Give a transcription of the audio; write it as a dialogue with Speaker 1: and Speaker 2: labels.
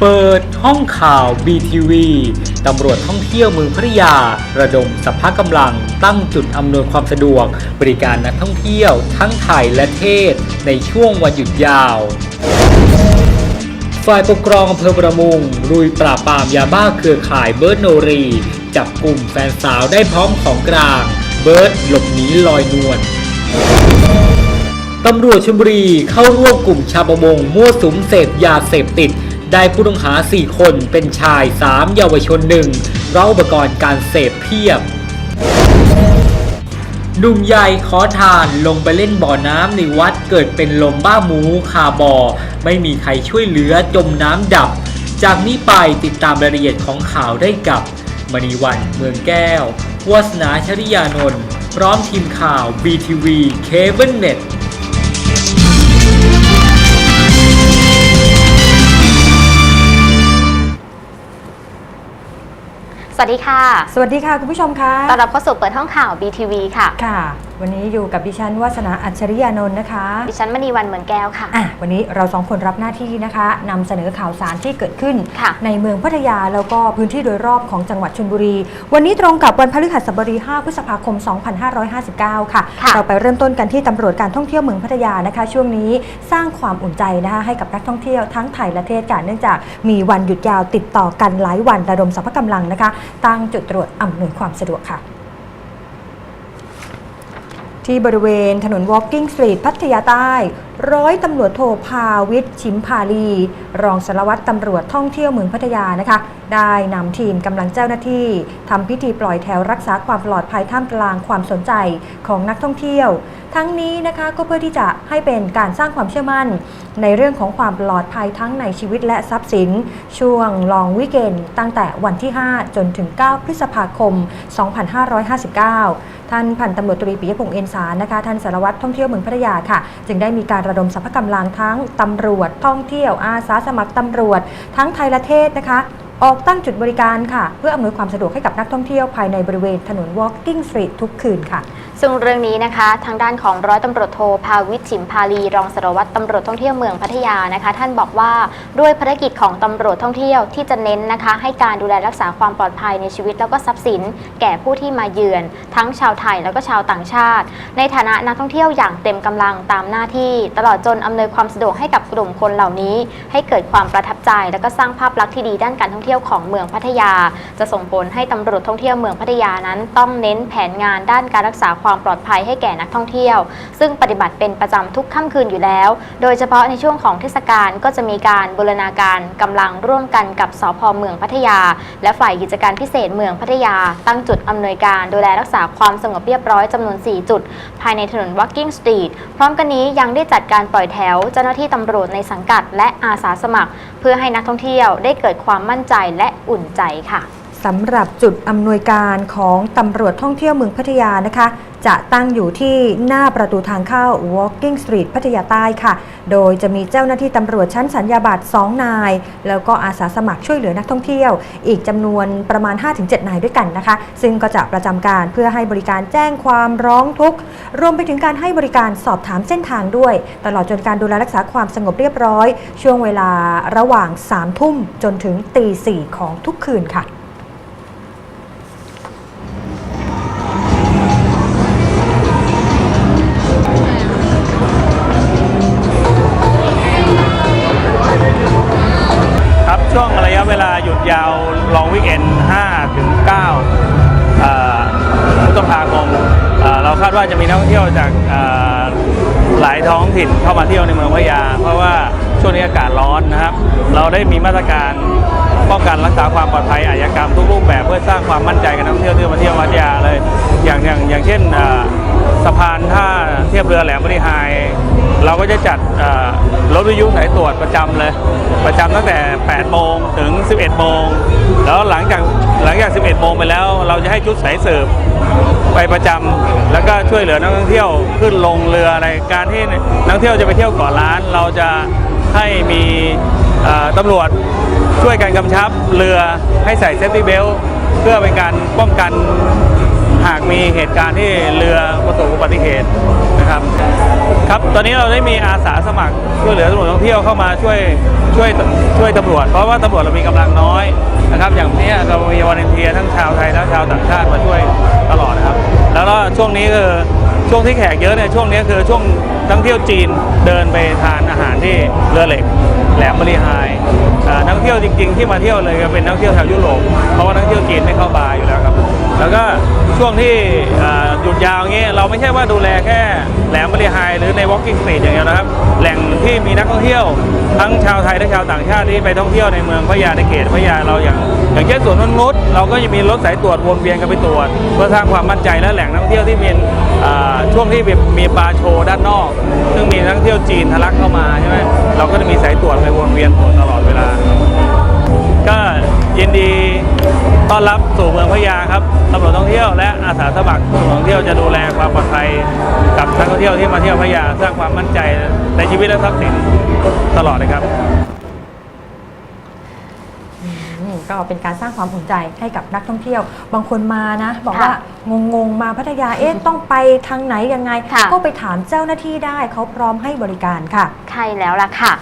Speaker 1: เปิดห้องข่าว BTV ตำรวจท่องเที่ยวเมืองพัทยา ระดมสภากำลังตั้งจุดอำนวยความสะดวก บริการนักท่องเที่ยวทั้งไทยและเทศ ในช่วงวันหยุดยาว ฝ่ายปกครองอำเภอประมงรุยปราบปรามยาบ้าเครือข่ายเบิร์ดโนรี จับกลุ่มแฟนสาวได้พร้อมของกลาง เบิร์ดหลบหนีลอยนวลตำรวจชลบุรีเข้าร่วมกลุ่มชาวประมงมั่วสุมเสพยาเสพติด ได้ผู้ต้องหา 4 คนเป็นชาย 3 เยาวชนหนึ่งเร้าอุปกรณ์การเสพเพียบหนุ่มใหญ่ขอทานลงไปเล่นบ่อน้ำในวัดเกิดเป็นลมบ้าหมูคาบ่อไม่มีใครช่วยเหลือจมน้ำดับ จากนี้ไปติดตามรายละเอียดของข่าวได้กับมณีวันเมืองแก้ววาสนาชริยานนท์พร้อมทีมข่าว BTV Cable Net
Speaker 2: สวัสดีค่ะ
Speaker 3: สวัสดีค่ะ คุณผู้ชมคะ
Speaker 2: ต้อนรับเข้าสู่เปิดห้องข่าว BTV ค่ะ
Speaker 3: ค่ะ วันนี้อยู่กับดิฉันวาสนาอัจฉริยานนท์นะคะ
Speaker 2: ดิฉันมณีวันเหมือนแก้วค่ะ
Speaker 3: อะ วันนี้เราสองคนรับหน้าที่นะคะนำเสนอข่าวสารที่เกิดขึ้น
Speaker 2: ค่ะ
Speaker 3: ในเมืองพัทยาแล้วก็พื้นที่โดยรอบของจังหวัดชลบุรี วันนี้ตรงกับวันพฤหัสบดี 5 พฤษภาคม 2559 ค่ะ
Speaker 2: ค่ะ
Speaker 3: เราไปเริ่มต้นกันที่ตำรวจการท่องเที่ยวเมืองพัทยานะคะ ช่วงนี้สร้างความอุ่นใจนะคะให้กับนักท่องเที่ยวทั้งไทยและเทศกันเนื่องจากมีวันหยุดยาวติดต่อกันหลายวันระดมสรรพกำลังนะคะตั้งจุดตรวจอำนวยความสะดวกค่ะ ที่บริเวณถนน Walking Street พัทยาใต้ ร้อยตำรวจโทภาวิทย์ชิมพาลี รองสารวัตรตำรวจท่องเที่ยวเมืองพัทยานะคะ ได้นำทีมกำลังเจ้าหน้าที่ทำพิธีปล่อยแถวรักษาความปลอดภัยท่ามกลางความสนใจของนักท่องเที่ยว ทั้งนี้นะคะก็เพื่อที่จะให้เป็นการสร้างความเชื่อมั่น ในเรื่องของความปลอดภัยทั้งในชีวิตและทรัพย์สิน ช่วงลองวิกเกนตั้งแต่วันที่ 5 จนถึง 9 พฤษภาคม 2559 ท่านพันตำรวจตรีปิยพงษ์เอ็นสารนะคะท่านสารวัตรท่องเที่ยวเมืองพัทยาค่ะ จึงได้มีการระดมสรรพกำลังทั้งตำรวจท่องเที่ยวอาสาสมัครตำรวจ ทั้งไทยและเทศนะคะ ออกตั้งจุดบริการค่ะ เพื่ออำนวยความสะดวกให้กับนักท่องเที่ยวภายในบริเวณถนน Walking Street ทุกคืนค่ะ
Speaker 2: ซึ่งเรื่องนี้นะคะ ทางด้านของร้อยตำรวจโทภาวิทย์ฉิมพาลีรองสารวัตรตำรวจท่องเที่ยวเมืองพัทยานะคะ ท่านบอกว่าด้วยภารกิจของตำรวจท่องเที่ยวที่จะเน้นนะคะ ให้การดูแลรักษาความปลอดภัยในชีวิตแล้วก็ทรัพย์สิน แก่ผู้ที่มาเยือน ทั้งชาวไทยแล้วก็ชาวต่างชาติ ในฐานะนักท่องเที่ยวอย่างเต็มกำลังตามหน้าที่ ตลอดจนอำนวยความสะดวกให้กับกลุ่มคนเหล่านี้ ให้เกิดความประทับใจ แล้วก็สร้างภาพลักษณ์ที่ดีด้านการท่องเที่ยวที่ยวของเมืองพัทยา จะส่งผลให้ตำรวจท่องเที่ยวเมืองพัทยานั้น ต้องเน้นแผนงานด้านการรักษาความปลอดภัยให้แก่นักท่องเที่ยว ซึ่งปฏิบัติเป็นประจำทุกค่ำคืนอยู่แล้ว โดยเฉพาะในช่วงของเทศกาลก็จะมีการบูรณาการกำลังร่วมกันกับสพเมืองพัทยา และฝ่ายกิจการพิเศษเมืองพัทยา ตั้งจุดอำนวยการดูแลรักษาความสงบเรียบร้อยจำนวน 4 จุด ภายในถนน Walking Street พร้อมกันนี้ยังได้จัดการปล่อยแถว เจ้าหน้าที่ตำรวจในสังกัด และอาสาสมัคร เพื่อให้นักท่องเที่ยวได้เกิดความมั่นใจและอุ่นใจค่ะ
Speaker 3: สำหรับจุดอำนวยการของตำรวจท่องเที่ยวเมืองพัทยานะคะ จะตั้งอยู่ที่หน้าประตูทางเข้า Walking Street พัทยาใต้ค่ะ โดยจะมีเจ้าหน้าที่ตำรวจชั้นสัญญาบัตร2นาย แล้วก็อาสาสมัครช่วยเหลือนักท่องเที่ยว อีกจำนวนประมาณ 5-7 นายด้วยกันนะคะ ซึ่งก็จะประจำการเพื่อให้บริการแจ้งความร้องทุกข์รวมไปถึงการให้บริการสอบถามเส้นทางด้วย ตลอดจนการดูแลรักษาความสงบเรียบร้อย ช่วงเวลาระหว่าง3ทุ่มจนถึงตีสี่ของทุกคืนค่ะ
Speaker 4: พฤษภาคมเอ่อเราคาดว่าจะมีนักท่องเที่ยวจากหลายท้องถิ่นเข้ามาเที่ยวในเมืองพัทยา เพราะว่าช่วงนี้อากาศร้อนนะครับ เราได้มีมาตรการป้องกันรักษาความปลอดภัยอาชญากรรมทุกรูปแบบเพื่อสร้างความมั่นใจกับนักท่องเที่ยวที่มาเที่ยวพัทยาเลย อย่างอย่างอย่างเช่นสะพานท่าเทียบเรือแหลมบริหาย เราก็จะจัดรถวิทยุสายตรวจประจำเลย ประจำตั้งแต่ 8 โมงถึง 11 โมง แล้วหลังจากหลังจาก 11 โมงไปแล้ว เราจะให้ชุดสายสืบไปประจำแล้วก็ช่วยเหลือนักท่องเที่ยวขึ้นลงเรืออะไร การที่นักท่องเที่ยวจะไปเที่ยวเกาะล้าน เราจะให้มีตำรวจช่วยกันกำชับเรือให้ใส่เซฟตี้เบลเพื่อเป็นการป้องกันหากมีเหตุการณ์ที่เรือประสบอุบัติเหตุ นะครับ ครับตอนนี้เราได้มีอาสาสมัครช่วยเหลือตำรวจท่องเที่ยวเข้ามาช่วยช่วยช่วยตำรวจ เพราะว่าตำรวจเรามีกำลังน้อยนะครับ อย่างนี้เรามีวอร์เนเทียทั้งชาวไทยและชาวต่างชาติมาช่วยตลอดนะครับ แล้วก็ช่วงนี้คือช่วงที่แขกเยอะเนี่ยช่วงนี้คือช่วงท่องเที่ยวจีนเดินไปทานอาหารที่เรือเหล็กแหลมบริหายนักท่องเที่ยวจริง ๆ ที่มาเที่ยวเลยก็เป็นนักท่องเที่ยวแถวยุโรปเพราะว่านักท่องเที่ยวจีนไม่เข้าบาร์อยู่แล้วครับ แล้วก็ช่วงที่หยุดยาวอย่างนี้เราไม่ใช่ว่าดูแลแค่แหลมบริหายหรือใน Walking Street อย่างเดียวนะครับ แหล่งที่มีนักท่องเที่ยว ทั้งชาวไทยและชาวต่างชาติที่ไปท่องเที่ยวในเมืองพัทยาในเขตพัทยาเราอย่างอย่างเช่นสวนนงนุษย์เราก็จะมีรถสายตรวจวนเวียนกันไปตรวจเพื่อสร้างความมั่นใจและแหล่งนักท่องเที่ยวที่มีช่วงที่มีปลาโชว์ด้านนอก ซึ่งมีนักท่องเที่ยวจีนทะลักเข้ามาใช่ไหมเราก็จะมีสายตรวจไปวนเวียนตรวจตลอดเวลา ยินดีต้อนรับสู่เมืองพัทยาครับตำรวจท่องเที่ยวและอาสาสมัครตำรวจท่องเที่ยวจะดูแลความปลอดภัยกับนักท่องเที่ยวที่มาเที่ยวพัทยาสร้างความมั่นใจในชีวิตและทรัพย์สินตลอดเลยครับ
Speaker 3: อืมก็เป็นการสร้างความอุ่นใจให้กับนักท่องเที่ยว บางคนมานะ บอก
Speaker 2: ค่ะ
Speaker 3: ว่า งงๆมาพัทยาเอ๊ะต้องไปทางไหนยังไง
Speaker 2: ค่ะ
Speaker 3: ก็ไปถามเจ้าหน้าที่ได้เขาพร้อมให้บริการค่ะ
Speaker 2: ใช่แล้วล่ะค่ะ